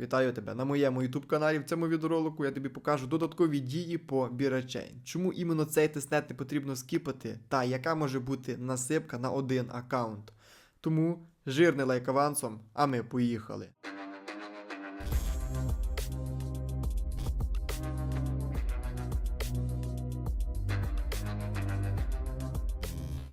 Вітаю тебе на моєму YouTube каналі. В цьому відеоролику я тобі покажу додаткові дії по BiraChain. Чому іменно цей тестнет не потрібно скіпати, та яка може бути насипка на один аккаунт. Тому жирний лайк авансом, а ми поїхали.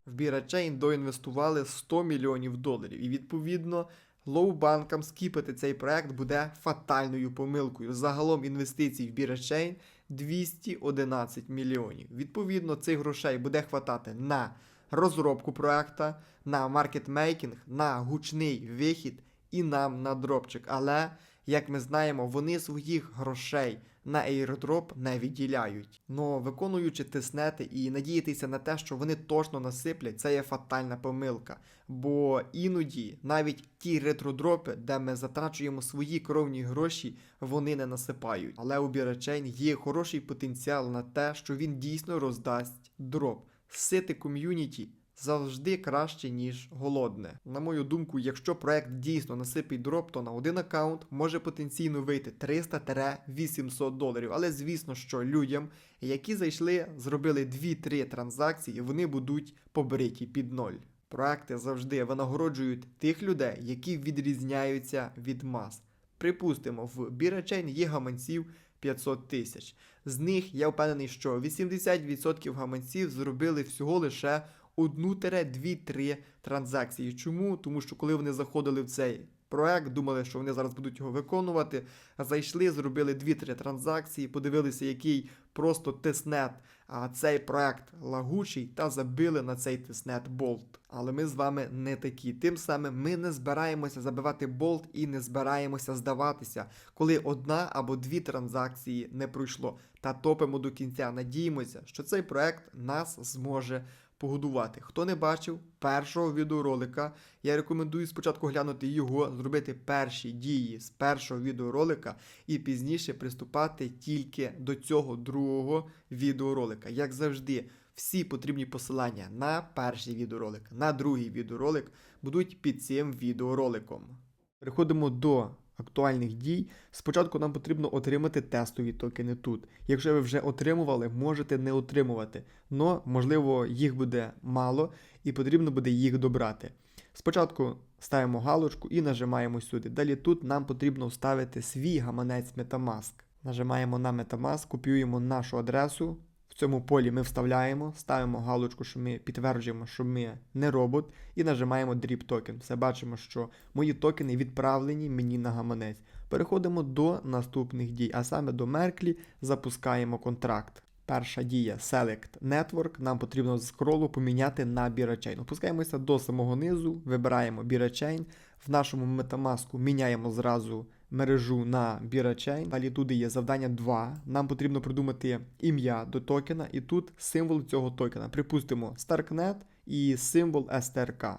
В BiraChain доінвестували 100 мільйонів доларів, і відповідно лоу-банкам скіпити цей проект буде фатальною помилкою. Загалом інвестицій в BiraChain 211 мільйонів. Відповідно, цих грошей буде хватати на розробку проекта, на маркетмейкінг, на гучний вихід і нам на дропчик. Але, як ми знаємо, вони своїх грошей на airdrop не відділяють. Но виконуючи тиснети і надіятися на те, що вони точно насиплять, це є фатальна помилка. Бо іноді навіть ті ретродропи, де ми затрачуємо свої кровні гроші, вони не насипають. Але у BiraChain є хороший потенціал на те, що він дійсно роздасть дроп. Сити ком'юніті завжди краще, ніж голодне. На мою думку, якщо проект дійсно насипить дроп, то на один аккаунт може потенційно вийти 300-800 доларів. Але звісно, що людям, які зайшли, зробили 2-3 транзакції, вони будуть побриті під ноль. Проекти завжди винагороджують тих людей, які відрізняються від мас. Припустимо, в BiraChain є гаманців 500 тисяч. З них я впевнений, що 80% гаманців зробили всього лише 1-2-3 транзакції. Чому? Тому що коли вони заходили в цей проект, думали, що вони зараз будуть його виконувати, зайшли, зробили 2-3 транзакції, подивилися, який просто тиснет, а цей проект лагучий, та забили на цей тиснет болт. Але ми з вами не такі. Тим самим ми не збираємося забивати болт і не збираємося здаватися, коли одна або дві транзакції не пройшло. Та топимо до кінця. Надіємося, що цей проект нас зможе погодувати. Хто не бачив першого відеоролика, я рекомендую спочатку глянути його, зробити перші дії з першого відеоролика і пізніше приступати тільки до цього другого відеоролика. Як завжди, всі потрібні посилання на перший відеоролик, на другий відеоролик будуть під цим відеороликом. Переходимо до актуальних дій. Спочатку нам потрібно отримати тестові токени тут. Якщо ви вже отримували, можете не отримувати. Но, можливо, їх буде мало і потрібно буде їх добрати. Спочатку ставимо галочку і нажимаємо сюди. Далі тут нам потрібно вставити свій гаманець Metamask. Нажимаємо на Metamask, копіюємо нашу адресу. В цьому полі ми вставляємо, ставимо галочку, що ми підтверджуємо, що ми не робот, і нажимаємо Drip Token. Все бачимо, що мої токени відправлені мені на гаманець. Переходимо до наступних дій, а саме до Мерклі запускаємо контракт. Перша дія Select Network. Нам потрібно з скролу поміняти на BiraChain. Опускаємося до самого низу, вибираємо BiraChain. В нашому Metamask міняємо зразу мережу на BiraChain. Далі туди є завдання 2. Нам потрібно придумати ім'я до токена, і тут символ цього токена. Припустимо Starknet і символ STRK.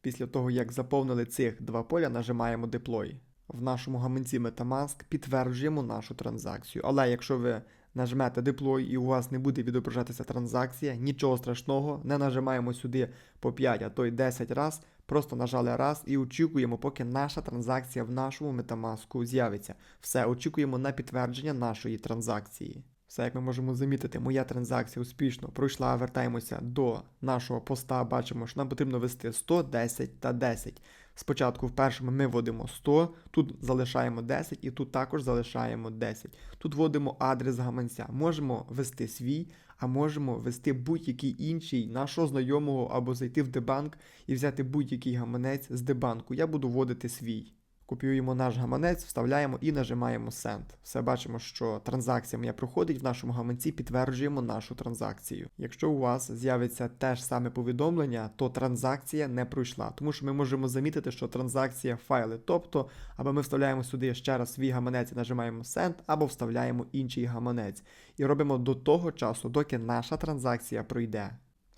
Після того, як заповнили цих два поля, нажимаємо Deploy. В нашому гаманці Metamask підтверджуємо нашу транзакцію. Але якщо ви нажмете Deploy і у вас не буде відображатися транзакція, нічого страшного, не нажимаємо сюди по 5, а то й 10 раз, просто нажали раз і очікуємо, поки наша транзакція в нашому Metamask з'явиться. Все, очікуємо на підтвердження нашої транзакції. Все, як ми можемо замітити, моя транзакція успішно пройшла, вертаємося до нашого поста, бачимо, що нам потрібно ввести 100, 10 та 10. Спочатку в першому ми вводимо 100, тут залишаємо 10 і тут також залишаємо 10. Тут вводимо адрес гаманця. Можемо ввести свій, а можемо ввести будь-який інший нашого знайомого або зайти в дебанк і взяти будь-який гаманець з дебанку. Я буду вводити свій. Копіюємо наш гаманець, вставляємо і нажимаємо Send. Все бачимо, що транзакція моя проходить в нашому гаманці, підтверджуємо нашу транзакцію. Якщо у вас з'явиться те ж саме повідомлення, то транзакція не пройшла, тому що ми можемо замітити, що транзакція файли. Тобто, або ми вставляємо сюди ще раз свій гаманець і нажимаємо Send, або вставляємо інший гаманець. І робимо до того часу, доки наша транзакція пройде.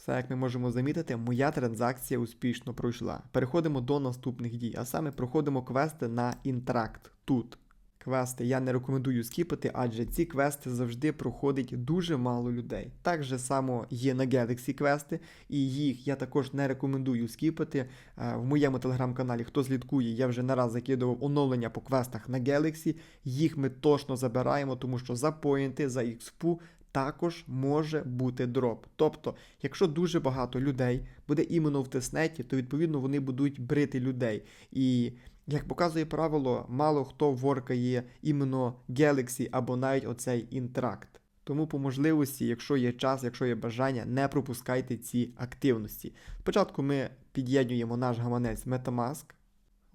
Все, як ми можемо замітити, моя транзакція успішно пройшла. Переходимо до наступних дій, а саме проходимо квести на інтракт тут. Квести я не рекомендую скіпати, адже ці квести завжди проходить дуже мало людей. Так же само є на Galaxy квести, і їх я також не рекомендую скіпати. Е, В моєму телеграм-каналі, хто слідкує, я вже не раз закидував оновлення по квестах на Galaxy. Їх ми точно забираємо, тому що за поінти, за експу також може бути дроп. Тобто, якщо дуже багато людей буде іменно в теснеті, то відповідно вони будуть брити людей. І як показує правило, мало хто воркає іменно Galaxy або навіть оцей інтракт. Тому по можливості, якщо є час, якщо є бажання, не пропускайте ці активності. Спочатку ми під'єднуємо наш гаманець Metamask.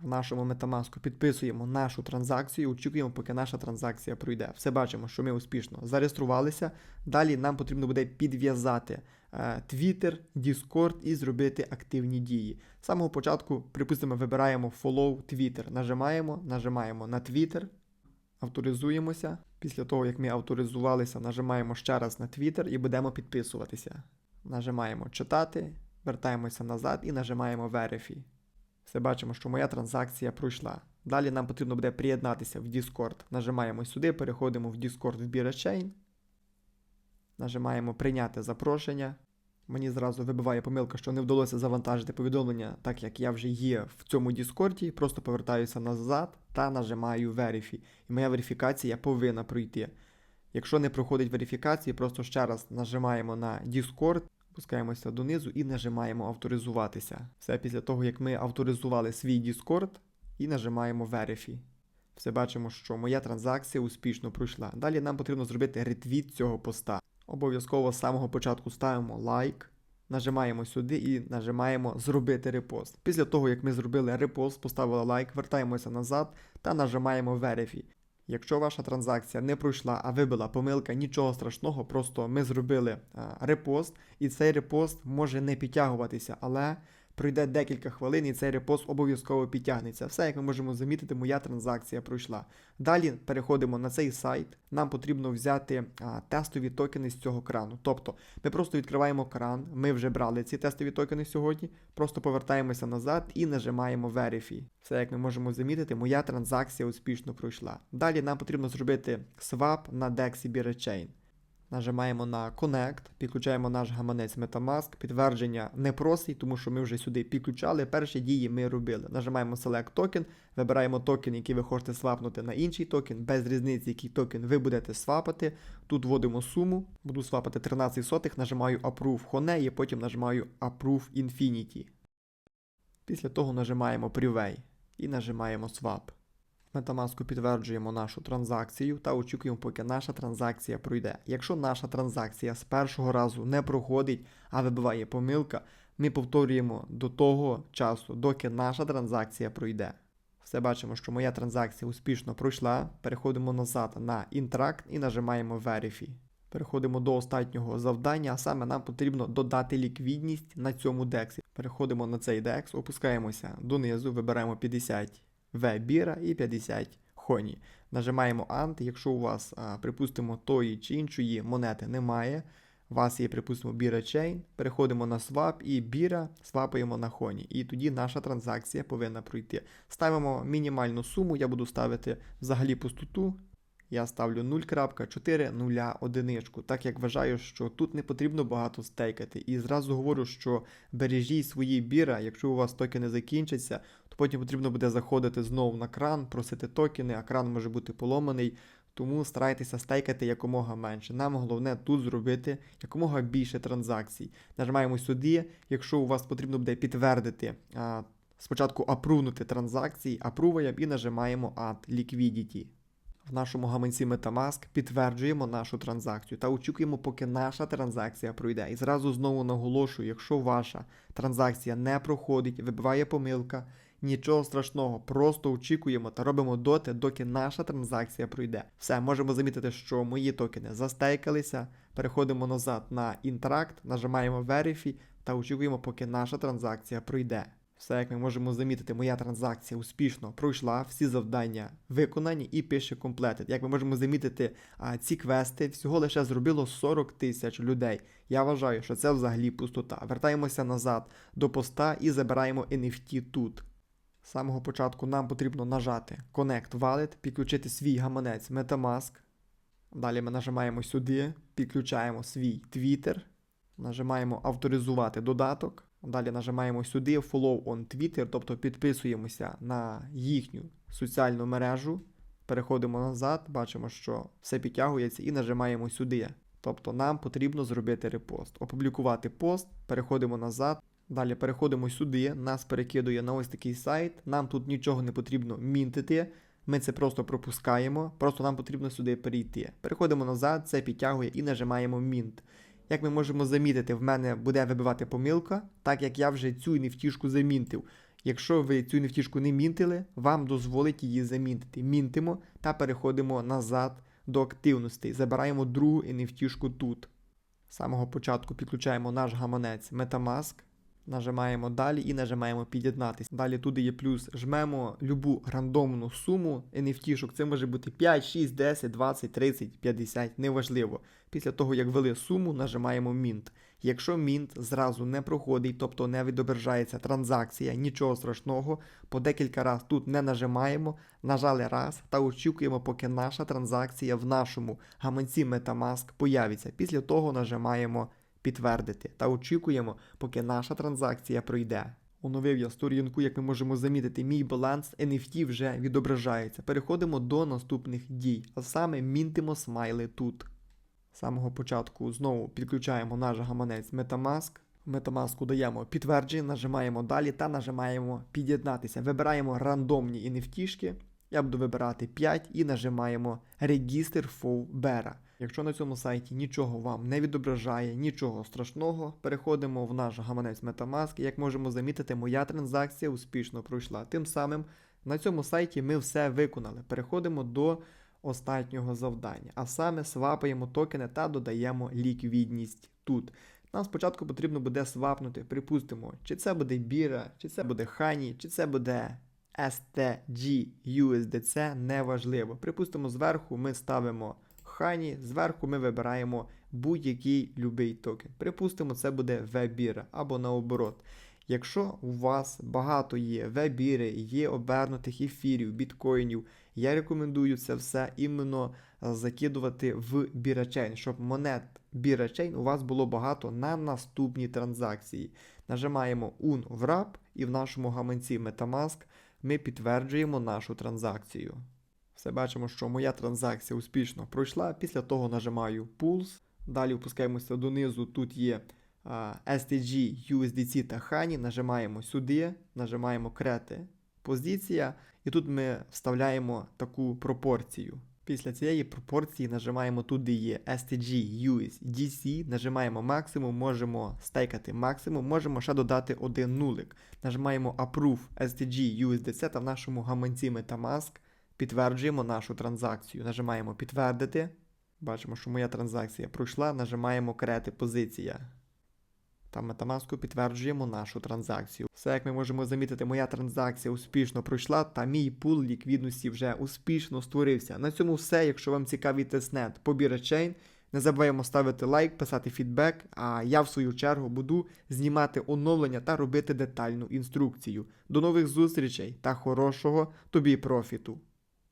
В нашому Metamask підписуємо нашу транзакцію, очікуємо, поки наша транзакція пройде. Все бачимо, що ми успішно зареєструвалися. Далі нам потрібно буде підв'язати е, Twitter, Discord і зробити активні дії. З самого початку, припустимо, вибираємо Follow Twitter. Нажимаємо, нажимаємо на Twitter, авторизуємося. Після того, як ми авторизувалися, нажимаємо ще раз на Twitter і будемо підписуватися. Нажимаємо читати, вертаємося назад і нажимаємо Verify. Все бачимо, що моя транзакція пройшла. Далі нам потрібно буде приєднатися в Discord. Нажимаємо сюди, переходимо в Discord в BiraChain. Нажимаємо прийняти запрошення. Мені зразу вибиває помилка, що не вдалося завантажити повідомлення, так як я вже є в цьому Діскорді. Просто повертаюся назад та нажимаю Verify. І моя верифікація повинна пройти. Якщо не проходить верифікації, просто ще раз нажимаємо на Discord, спускаємося донизу і нажимаємо авторизуватися. Все після того, як ми авторизували свій Discord і нажимаємо Verify. Все бачимо, що моя транзакція успішно пройшла. Далі нам потрібно зробити ретвіт цього поста. Обов'язково з самого початку ставимо лайк, нажимаємо сюди і нажимаємо зробити репост. Після того, як ми зробили репост, поставили лайк, вертаємося назад та нажимаємо Verify. Якщо ваша транзакція не пройшла, а вибила помилка, нічого страшного, просто ми зробили репост, і цей репост може не підтягуватися, але пройде декілька хвилин, і цей репост обов'язково підтягнеться. Все, як ми можемо замітити, моя транзакція пройшла. Далі переходимо на цей сайт. Нам потрібно взяти а, тестові токени з цього крану. Тобто ми просто відкриваємо кран, ми вже брали ці тестові токени сьогодні, просто повертаємося назад і нажимаємо Verify. Все, як ми можемо замітити, моя транзакція успішно пройшла. Далі нам потрібно зробити свап на DEX BiraChain. Нажимаємо на Connect, підключаємо наш гаманець Metamask. Підтвердження не просить, тому що ми вже сюди підключали. Перші дії ми робили. Нажимаємо Select Token, вибираємо токен, який ви хочете свапнути на інший токен, без різниці, який токен ви будете свапати. Тут вводимо суму, буду свапати 13 сотих, нажимаю Approve Hone і потім нажимаю Approve Infinity. Після того нажимаємо Prevay і нажимаємо Swap. Metamask підтверджуємо нашу транзакцію та очікуємо, поки наша транзакція пройде. Якщо наша транзакція з першого разу не проходить, а вибиває помилка, ми повторюємо до того часу, доки наша транзакція пройде. Все бачимо, що моя транзакція успішно пройшла. Переходимо назад на Interact і нажимаємо Verify. Переходимо до останнього завдання, а саме нам потрібно додати ліквідність на цьому дексі. Переходимо на цей декс, опускаємося донизу, вибираємо 50 В біра і 50 хоні. Нажимаємо Ант. якщо у вас, припустимо, тої чи іншої монети немає. У вас є, припустимо, біра Chain, переходимо на swap і біра свапаємо на хоні. І тоді наша транзакція повинна пройти. Ставимо мінімальну суму, я буду ставити взагалі пустоту. Я ставлю 0.401, так як вважаю, що тут не потрібно багато стейкати. І зразу говорю, що бережіть свої біра, якщо у вас токени закінчаться, то потім потрібно буде заходити знову на кран, просити токени, а кран може бути поломаний. Тому старайтеся стейкати якомога менше. Нам головне тут зробити якомога більше транзакцій. Нажимаємо сюди, якщо у вас потрібно буде підтвердити. А, Спочатку апрувнути транзакції, апруваємо і нажимаємо Add Liquidity. В нашому гаманці Metamask підтверджуємо нашу транзакцію та очікуємо, поки наша транзакція пройде. І зразу знову наголошую, якщо ваша транзакція не проходить, вибиває помилка, нічого страшного, просто очікуємо та робимо доти, доки наша транзакція пройде. Все, можемо замітити, що мої токени застейкалися. Переходимо назад на Interact, нажимаємо Verify та очікуємо, поки наша транзакція пройде. Все, як ми можемо замітити, моя транзакція успішно пройшла, всі завдання виконані і пише Completed. Як ми можемо замітити, ці квести всього лише зробило 40 тисяч людей. Я вважаю, що це взагалі пустота. Вертаємося назад до поста і забираємо NFT тут. З самого початку нам потрібно нажати Connect Wallet, підключити свій гаманець Metamask. Далі ми нажимаємо сюди, підключаємо свій Twitter, нажимаємо авторизувати додаток. Далі нажимаємо сюди Follow on Twitter, тобто підписуємося на їхню соціальну мережу. Переходимо назад, бачимо, що все підтягується і нажимаємо сюди. Тобто нам потрібно зробити репост, опублікувати пост, переходимо назад. Далі переходимо сюди, нас перекидує на ось такий сайт. Нам тут нічого не потрібно мінтити. Ми це просто пропускаємо, просто нам потрібно сюди перейти. Переходимо назад, це підтягує і нажимаємо Мінт. Як ми можемо замітити, в мене буде вибивати помилка, так як я вже цю нефтішку замінтив. Якщо ви цю нефтішку не мінтили, вам дозволить її замінтити. Мінтимо та переходимо назад до активностей. Забираємо другу нефтішку тут. З самого початку підключаємо наш гаманець Metamask. Нажимаємо далі і нажимаємо під'єднатися. Далі туди є плюс. Жмемо любу рандомну суму NFT-шок. Це може бути 5, 6, 10, 20, 30, 50, неважливо. Після того, як ввели суму, нажимаємо Mint. Якщо Mint зразу не проходить, тобто не відображається транзакція, нічого страшного, по декілька разів тут не нажимаємо, нажали раз та очікуємо, поки наша транзакція в нашому гаманці Metamask появиться. Після того нажимаємо підтвердити та очікуємо, поки наша транзакція пройде. Оновив я сторінку, як ми можемо замітити, мій баланс NFT вже відображається. Переходимо до наступних дій, а саме мінтимо смайли тут. З самого початку знову підключаємо наш гаманець Metamask. Metamask даємо підтвердження, нажимаємо далі та нажимаємо під'єднатися. Вибираємо рандомні NFT-шки. Я буду вибирати 5 і нажимаємо Register for. Якщо на цьому сайті нічого вам не відображає, нічого страшного, переходимо в наш гаманець Metamask. Як можемо замітити, моя транзакція успішно пройшла. Тим самим на цьому сайті ми все виконали. Переходимо до останнього завдання, а саме свапаємо токени та додаємо ліквідність тут. Нам спочатку потрібно буде свапнути, припустимо, чи це буде біра, чи це буде хані, чи це буде STG USDC, неважливо. Припустимо, зверху ми ставимо хані, зверху ми вибираємо будь-який любий токен. Припустимо, це буде вебіра або наоборот. Якщо у вас багато є вебіри, є обернутих ефірів, біткоїнів, я рекомендую це все іменно закидувати в бірачейн, щоб монет бірачейн у вас було багато на наступні транзакції. Нажимаємо UN в RAP і в нашому гаманці Metamask ми підтверджуємо нашу транзакцію. Все бачимо, що моя транзакція успішно пройшла. Після того нажимаю Pulse. Далі опускаємося донизу. Тут є STG, USDC та Honey. Нажимаємо сюди, нажимаємо крети позиція. І тут ми вставляємо таку пропорцію. Після цієї пропорції нажимаємо туди є STG USDC, нажимаємо максимум, можемо стейкати максимум, можемо ще додати один нулик. Нажимаємо Approve STG USDC та в нашому гаманці Metamask підтверджуємо нашу транзакцію. Нажимаємо підтвердити. Бачимо, що моя транзакція пройшла. Нажимаємо Create позиція. Та Metamask підтверджуємо нашу транзакцію. Все, як ми можемо замітити, моя транзакція успішно пройшла, та мій пул ліквідності вже успішно створився. На цьому все. Якщо вам цікавий тестнет по бірачейн, не забуваємо ставити лайк, писати фідбек, а я в свою чергу буду знімати оновлення та робити детальну інструкцію. До нових зустрічей та хорошого тобі профіту!